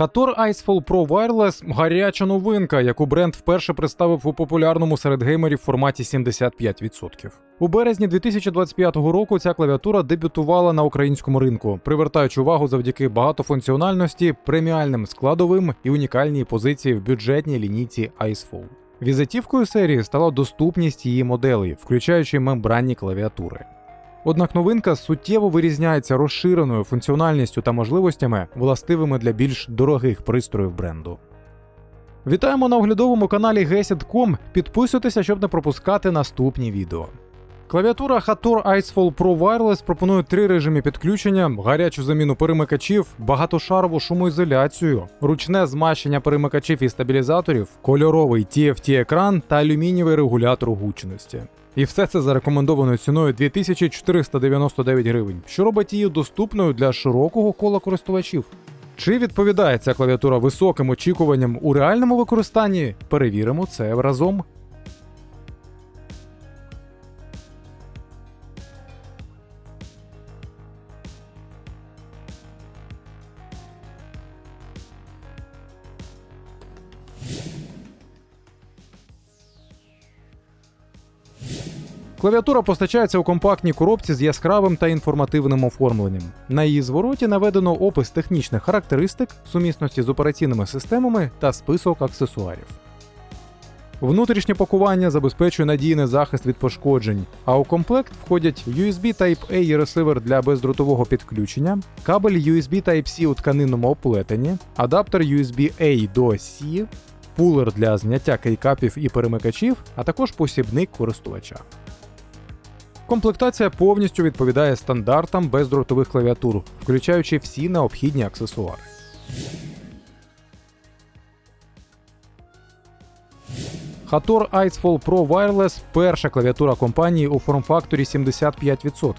Hator Icefall Pro Wireless – гаряча новинка, яку бренд вперше представив у популярному серед геймерів форматі 75%. У березні 2025 року ця клавіатура дебютувала на українському ринку, привертаючи увагу завдяки багатофункціональності, преміальним складовим і унікальній позиції в бюджетній лінійці Icefall. Візитівкою серії стала доступність її моделей, включаючи мембранні клавіатури. Однак новинка суттєво вирізняється розширеною функціональністю та можливостями, властивими для більш дорогих пристроїв бренду. Вітаємо на оглядовому каналі Gesit.com. Підписуйтеся, щоб не пропускати наступні відео. Клавіатура Hator Icefall Pro Wireless пропонує три режими підключення: гарячу заміну перемикачів, багатошарову шумоізоляцію, ручне змащення перемикачів і стабілізаторів, кольоровий TFT-екран та алюмінієвий регулятор гучності. І все це за рекомендованою ціною 2499 гривень, що робить її доступною для широкого кола користувачів. Чи відповідає ця клавіатура високим очікуванням у реальному використанні? Перевіримо це разом. Клавіатура постачається у компактній коробці з яскравим та інформативним оформленням. На її звороті наведено опис технічних характеристик, сумісності з операційними системами та список аксесуарів. Внутрішнє пакування забезпечує надійний захист від пошкоджень, а у комплект входять USB Type-A ресивер для бездротового підключення, кабель USB Type-C у тканинному оплетенні, адаптер USB-A до C, пулер для зняття кейкапів і перемикачів, а також посібник користувача. Комплектація повністю відповідає стандартам бездротових клавіатур, включаючи всі необхідні аксесуари. Hator Icefall Pro Wireless перша клавіатура компанії у форм-факторі 75%.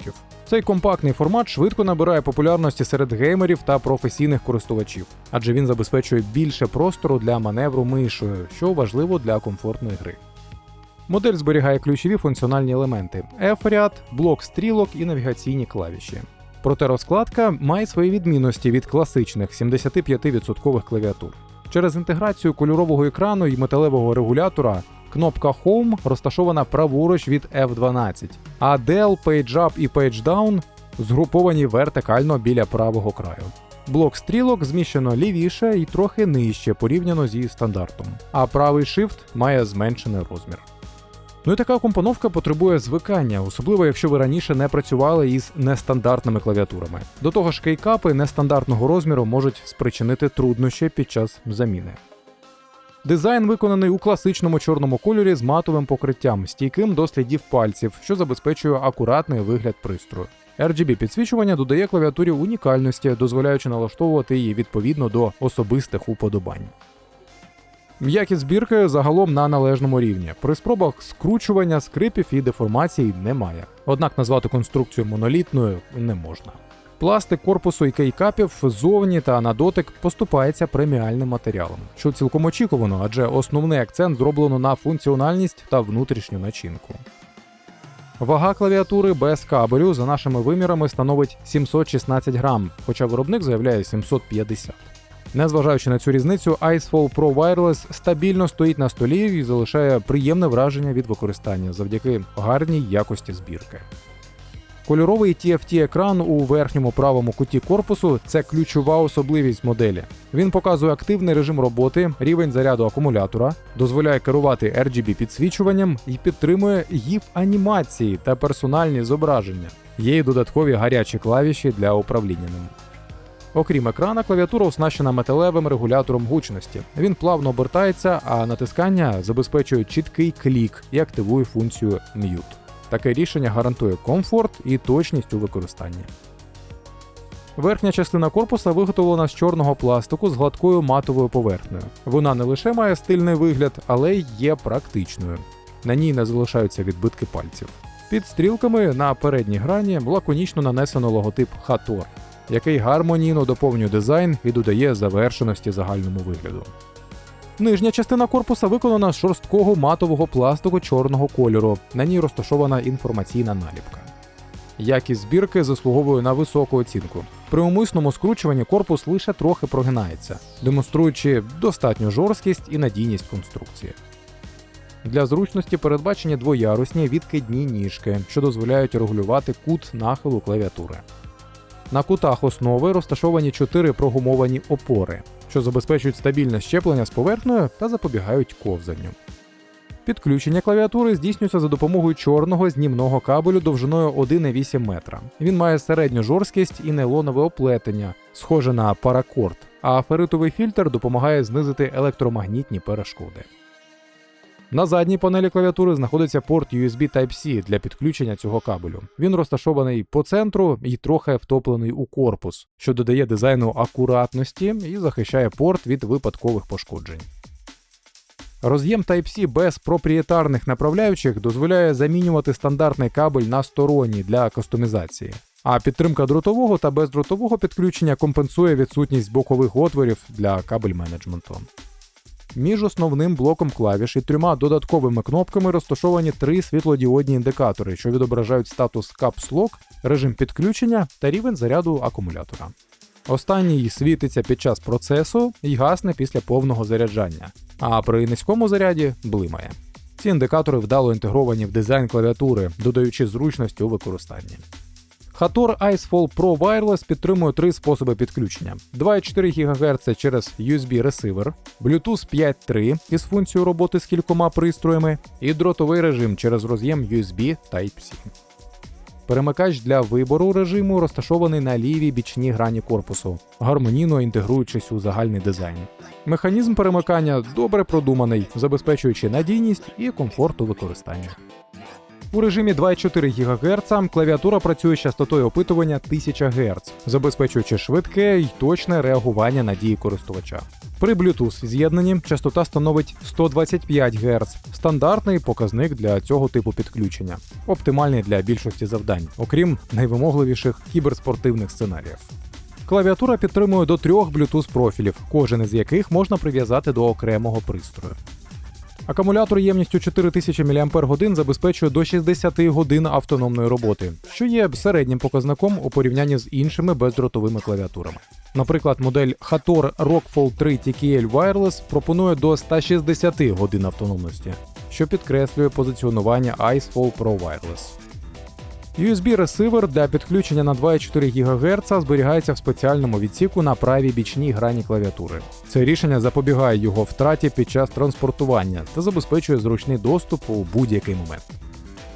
Цей компактний формат швидко набирає популярності серед геймерів та професійних користувачів, адже він забезпечує більше простору для маневру мишою, що важливо для комфортної гри. Модель зберігає ключові функціональні елементи: F-ряд, блок стрілок і навігаційні клавіші. Проте розкладка має свої відмінності від класичних 75% клавіатур. Через інтеграцію кольорового екрану і металевого регулятора кнопка Home розташована праворуч від F12, а Del, Page Up і Page Down згруповані вертикально біля правого краю. Блок стрілок зміщено лівіше і трохи нижче порівняно зі стандартом, а правий Shift має зменшений розмір. Ну і така компоновка потребує звикання, особливо якщо ви раніше не працювали із нестандартними клавіатурами. До того ж, кейкапи нестандартного розміру можуть спричинити труднощі під час заміни. Дизайн виконаний у класичному чорному кольорі з матовим покриттям, стійким до слідів пальців, що забезпечує акуратний вигляд пристрою. RGB підсвічування додає клавіатурі унікальності, дозволяючи налаштовувати її відповідно до особистих уподобань. М'якість збірки загалом на належному рівні. При спробах скручування скрипів і деформацій немає. Однак назвати конструкцію монолітною не можна. Пластик корпусу і кейкапів ззовні та на дотик поступається преміальним матеріалом, що цілком очікувано, адже основний акцент зроблено на функціональність та внутрішню начинку. Вага клавіатури без кабелю за нашими вимірами становить 716 грам, хоча виробник заявляє 750. Незважаючи на цю різницю, Icefall Pro Wireless стабільно стоїть на столі і залишає приємне враження від використання завдяки гарній якості збірки. Кольоровий TFT-екран у верхньому правому куті корпусу це ключова особливість моделі. Він показує активний режим роботи, рівень заряду акумулятора, дозволяє керувати RGB підсвічуванням і підтримує GIF анімації та персональні зображення. Є й додаткові гарячі клавіші для управління ним. Окрім екрана, клавіатура оснащена металевим регулятором гучності. Він плавно обертається, а натискання забезпечує чіткий клік і активує функцію Mute. Таке рішення гарантує комфорт і точність у використанні. Верхня частина корпуса виготовлена з чорного пластику з гладкою матовою поверхнею. Вона не лише має стильний вигляд, але й є практичною. На ній не залишаються відбитки пальців. Під стрілками на передній грані лаконічно нанесено логотип Hator, який гармонійно доповнює дизайн і додає завершеності загальному вигляду. Нижня частина корпуса виконана з шорсткого матового пластику чорного кольору. На ній розташована інформаційна наліпка. Якість збірки заслуговує на високу оцінку. При умисному скручуванні корпус лише трохи прогинається, демонструючи достатню жорсткість і надійність конструкції. Для зручності передбачені двоярусні відкидні ніжки, що дозволяють регулювати кут нахилу клавіатури. На кутах основи розташовані чотири прогумовані опори, що забезпечують стабільне щеплення з поверхнею та запобігають ковзанню. Підключення клавіатури здійснюється за допомогою чорного знімного кабелю довжиною 1,8 метра. Він має середню жорсткість і нейлонове оплетення, схоже на паракорд, а феритовий фільтр допомагає знизити електромагнітні перешкоди. На задній панелі клавіатури знаходиться порт USB Type-C для підключення цього кабелю. Він розташований по центру і трохи втоплений у корпус, що додає дизайну акуратності і захищає порт від випадкових пошкоджень. Роз'єм Type-C без проприєтарних направляючих дозволяє замінювати стандартний кабель на сторонній для кастомізації. А підтримка дротового та бездротового підключення компенсує відсутність бокових отворів для кабель менеджменту. Між основним блоком клавіш і трьома додатковими кнопками розташовані три світлодіодні індикатори, що відображають статус Caps Lock, режим підключення та рівень заряду акумулятора. Останній світиться під час процесу і гасне після повного заряджання, а при низькому заряді блимає. Ці індикатори вдало інтегровані в дизайн клавіатури, додаючи зручності у використанні. Hator Icefall Pro Wireless підтримує три способи підключення: 2,4 ГГц через USB ресивер, Bluetooth 5.3 із функцією роботи з кількома пристроями, і дротовий режим через роз'єм USB Type-C. Перемикач для вибору режиму розташований на лівій бічній грані корпусу, гармонійно інтегруючись у загальний дизайн. Механізм перемикання добре продуманий, забезпечуючи надійність і комфорт у використанні. У режимі 2,4 ГГц клавіатура працює з частотою опитування 1000 Гц, забезпечуючи швидке й точне реагування на дії користувача. При Bluetooth з'єднанні частота становить 125 Гц, стандартний показник для цього типу підключення, оптимальний для більшості завдань, окрім найвимогливіших кіберспортивних сценаріїв. Клавіатура підтримує до трьох Bluetooth профілів, кожен із яких можна прив'язати до окремого пристрою. Акумулятор ємністю 4000 мАч забезпечує до 60 годин автономної роботи, що є середнім показником у порівнянні з іншими бездротовими клавіатурами. Наприклад, модель Hator Rockfall 3 TKL Wireless пропонує до 160 годин автономності, що підкреслює позиціонування Icefall Pro Wireless. USB-ресивер для підключення на 2,4 ГГц зберігається в спеціальному відсіку на правій бічній грані клавіатури. Це рішення запобігає його втраті під час транспортування та забезпечує зручний доступ у будь-який момент.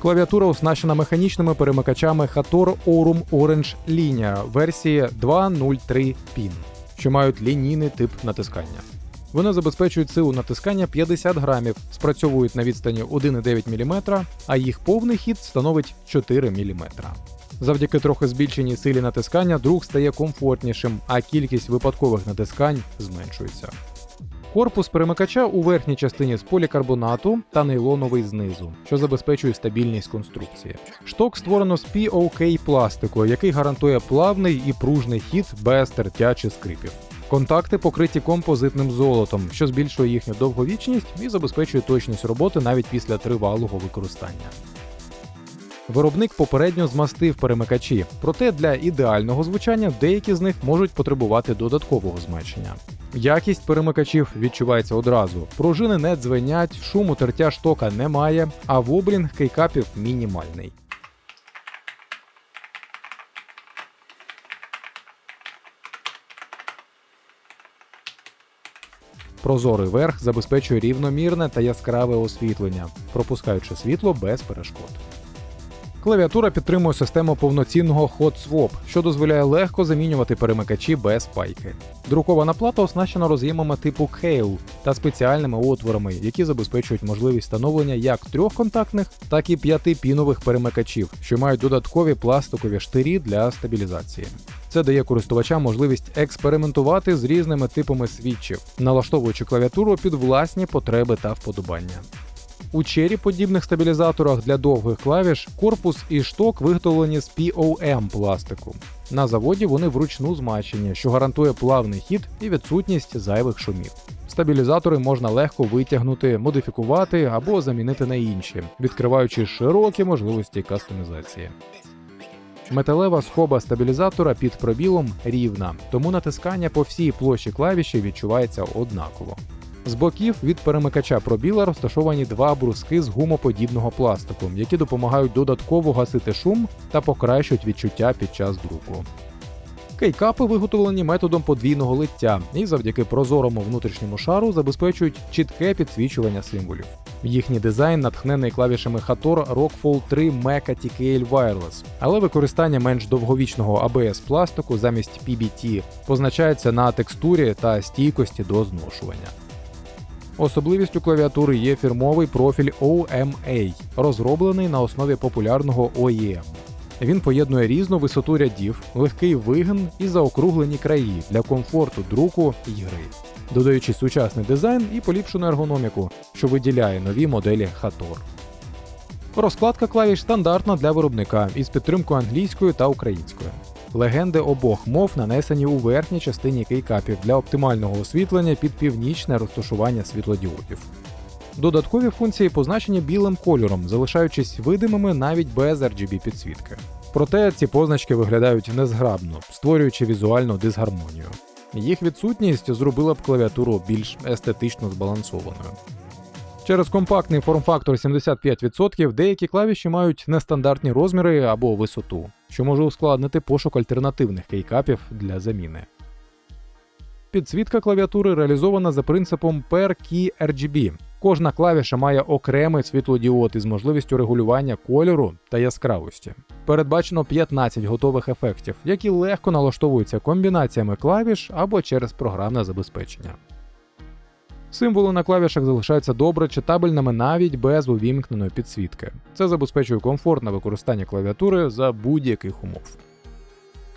Клавіатура оснащена механічними перемикачами Hator Aurum Orange Linear версії 2.03 PIN, що мають лінійний тип натискання. Вони забезпечують силу натискання 50 грамів, спрацьовують на відстані 1,9 мм, а їх повний хід становить 4 мм. Завдяки трохи збільшеній силі натискання друг стає комфортнішим, а кількість випадкових натискань зменшується. Корпус перемикача у верхній частині з полікарбонату та нейлоновий знизу, що забезпечує стабільність конструкції. Шток створено з POK пластику, який гарантує плавний і пружний хід без тертя чи скрипів. Контакти покриті композитним золотом, що збільшує їхню довговічність і забезпечує точність роботи навіть після тривалого використання. Виробник попередньо змастив перемикачі, проте для ідеального звучання деякі з них можуть потребувати додаткового змащення. Якість перемикачів відчувається одразу. Пружини не дзвенять, шуму тертя штока немає, а воблінг кейкапів мінімальний. Прозорий верх забезпечує рівномірне та яскраве освітлення, пропускаючи світло без перешкод. Клавіатура підтримує систему повноцінного Hot Swap, що дозволяє легко замінювати перемикачі без пайки. Друкована плата оснащена роз'ємами типу Hale та спеціальними отворами, які забезпечують можливість встановлення як трьохконтактних, так і п'ятипінових перемикачів, що мають додаткові пластикові штирі для стабілізації. Це дає користувачам можливість експериментувати з різними типами свідчів, налаштовуючи клавіатуру під власні потреби та вподобання. У чері подібних стабілізаторах для довгих клавіш корпус і шток виготовлені з POM пластику. На заводі вони вручну змащені, що гарантує плавний хід і відсутність зайвих шумів. Стабілізатори можна легко витягнути, модифікувати або замінити на інші, відкриваючи широкі можливості кастомізації. Металева скоба стабілізатора під пробілом рівна, тому натискання по всій площі клавіші відчувається однаково. З боків від перемикача пробіла розташовані два бруски з гумоподібного пластику, які допомагають додатково гасити шум та покращують відчуття під час друку. Кейкапи виготовлені методом подвійного лиття і завдяки прозорому внутрішньому шару забезпечують чітке підсвічування символів. Їхній дизайн натхнений клавішами Hator Rockfall 3 Mecha TKL Wireless, але використання менш довговічного ABS пластику замість PBT позначається на текстурі та стійкості до зношування. Особливістю клавіатури є фірмовий профіль OMA, розроблений на основі популярного OEM. Він поєднує різну висоту рядів, легкий вигин і заокруглені краї для комфорту друку і гри, додаючи сучасний дизайн і поліпшену ергономіку, що виділяє нові моделі Hator. Розкладка клавіш стандартна для виробника із підтримкою англійської та української. Легенди обох мов нанесені у верхній частині кейкапів для оптимального освітлення під північне розташування світлодіодів. Додаткові функції позначені білим кольором, залишаючись видимими навіть без RGB підсвітки. Проте ці позначки виглядають незграбно, створюючи візуальну дисгармонію. Їх відсутність зробила б клавіатуру більш естетично збалансованою. Через компактний форм-фактор 75% деякі клавіші мають нестандартні розміри або висоту, що може ускладнити пошук альтернативних кейкапів для заміни. Підсвітка клавіатури реалізована за принципом Per Key RGB. Кожна клавіша має окремий світлодіод із можливістю регулювання кольору та яскравості. Передбачено 15 готових ефектів, які легко налаштовуються комбінаціями клавіш або через програмне забезпечення. Символи на клавішах залишаються добре читабельними навіть без увімкненої підсвітки. Це забезпечує комфортне використання клавіатури за будь-яких умов.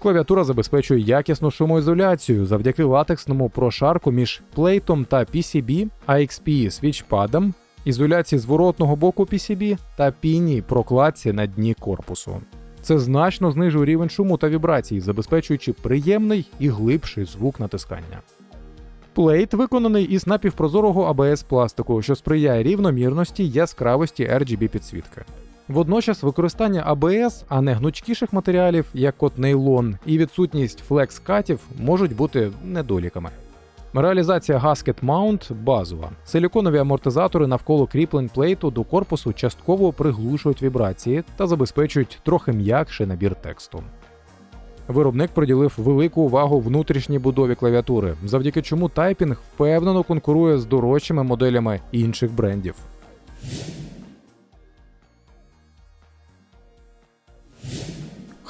Клавіатура забезпечує якісну шумоізоляцію завдяки латексному прошарку між плейтом та PCB, AXP свічпадом, ізоляції зворотного боку PCB та піній прокладці на дні корпусу. Це значно знижує рівень шуму та вібрацій, забезпечуючи приємний і глибший звук натискання. Плейт виконаний із напівпрозорого ABS пластику, що сприяє рівномірності яскравості RGB підсвітки. Водночас використання ABS, а не гнучкіших матеріалів, як от нейлон, і відсутність флекс-катів можуть бути недоліками. Реалізація Gasket Mount базова. Силіконові амортизатори навколо кріплень плейту до корпусу частково приглушують вібрації та забезпечують трохи м'якший набір тексту. Виробник приділив велику увагу внутрішній будові клавіатури, завдяки чому тайпінг впевнено конкурує з дорожчими моделями інших брендів.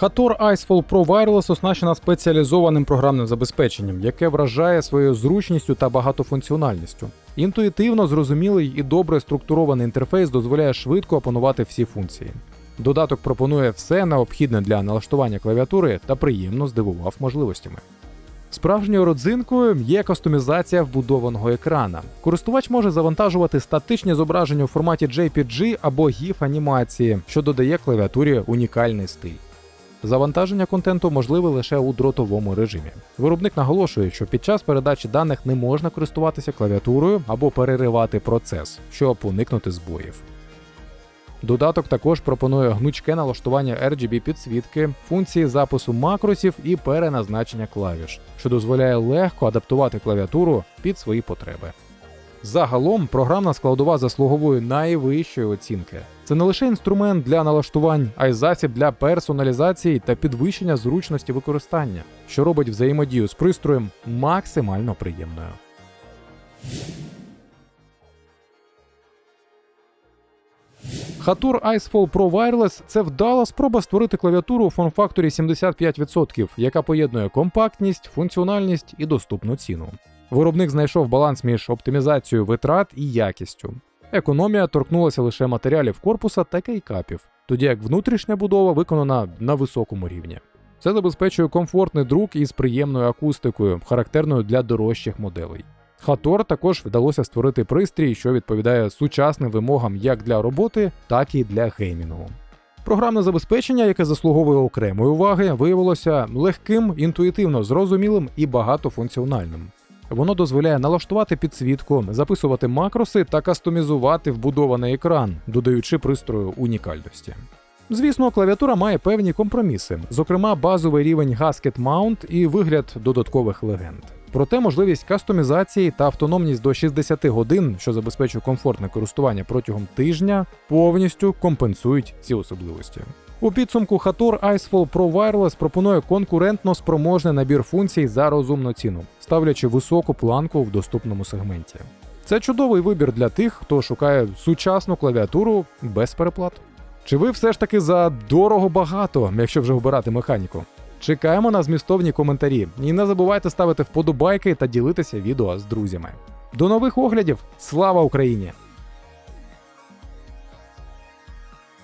Hator Icefall Pro Wireless оснащена спеціалізованим програмним забезпеченням, яке вражає своєю зручністю та багатофункціональністю. Інтуїтивно зрозумілий і добре структурований інтерфейс дозволяє швидко опанувати всі функції. Додаток пропонує все необхідне для налаштування клавіатури та приємно здивував можливостями. Справжньою родзинкою є кастомізація вбудованого екрана. Користувач може завантажувати статичні зображення у форматі JPG або GIF анімації, що додає клавіатурі унікальний стиль. Завантаження контенту можливе лише у дротовому режимі. Виробник наголошує, що під час передачі даних не можна користуватися клавіатурою або переривати процес, щоб уникнути збоїв. Додаток також пропонує гнучке налаштування RGB підсвітки, функції запису макросів і переназначення клавіш, що дозволяє легко адаптувати клавіатуру під свої потреби. Загалом програмна складова заслуговує найвищої оцінки. Це не лише інструмент для налаштувань, а й засіб для персоналізації та підвищення зручності використання, що робить взаємодію з пристроєм максимально приємною. Hatur Icefall Pro Wireless це вдала спроба створити клавіатуру у форм-факторі 75%, яка поєднує компактність, функціональність і доступну ціну. Виробник знайшов баланс між оптимізацією витрат і якістю. Економія торкнулася лише матеріалів корпуса та кейкапів, тоді як внутрішня будова виконана на високому рівні. Це забезпечує комфортний друк із приємною акустикою, характерною для дорожчих моделей. Хатор також вдалося створити пристрій, що відповідає сучасним вимогам як для роботи, так і для геймінгу. Програмне забезпечення, яке заслуговує окремої уваги, виявилося легким, інтуїтивно зрозумілим і багатофункціональним. Воно дозволяє налаштувати підсвітку, записувати макроси та кастомізувати вбудований екран, додаючи пристрою унікальності. Звісно, клавіатура має певні компроміси, зокрема базовий рівень Gasket Mount і вигляд додаткових легенд. Проте можливість кастомізації та автономність до 60 годин, що забезпечує комфортне користування протягом тижня, повністю компенсують ці особливості. У підсумку Hator Icefall Pro Wireless пропонує конкурентно спроможний набір функцій за розумну ціну, ставлячи високу планку в доступному сегменті. Це чудовий вибір для тих, хто шукає сучасну клавіатуру без переплат. Чи ви все ж таки за дорого багато, якщо вже обирати механіку? Чекаємо на змістовні коментарі і не забувайте ставити вподобайки та ділитися відео з друзями. До нових оглядів! Слава Україні!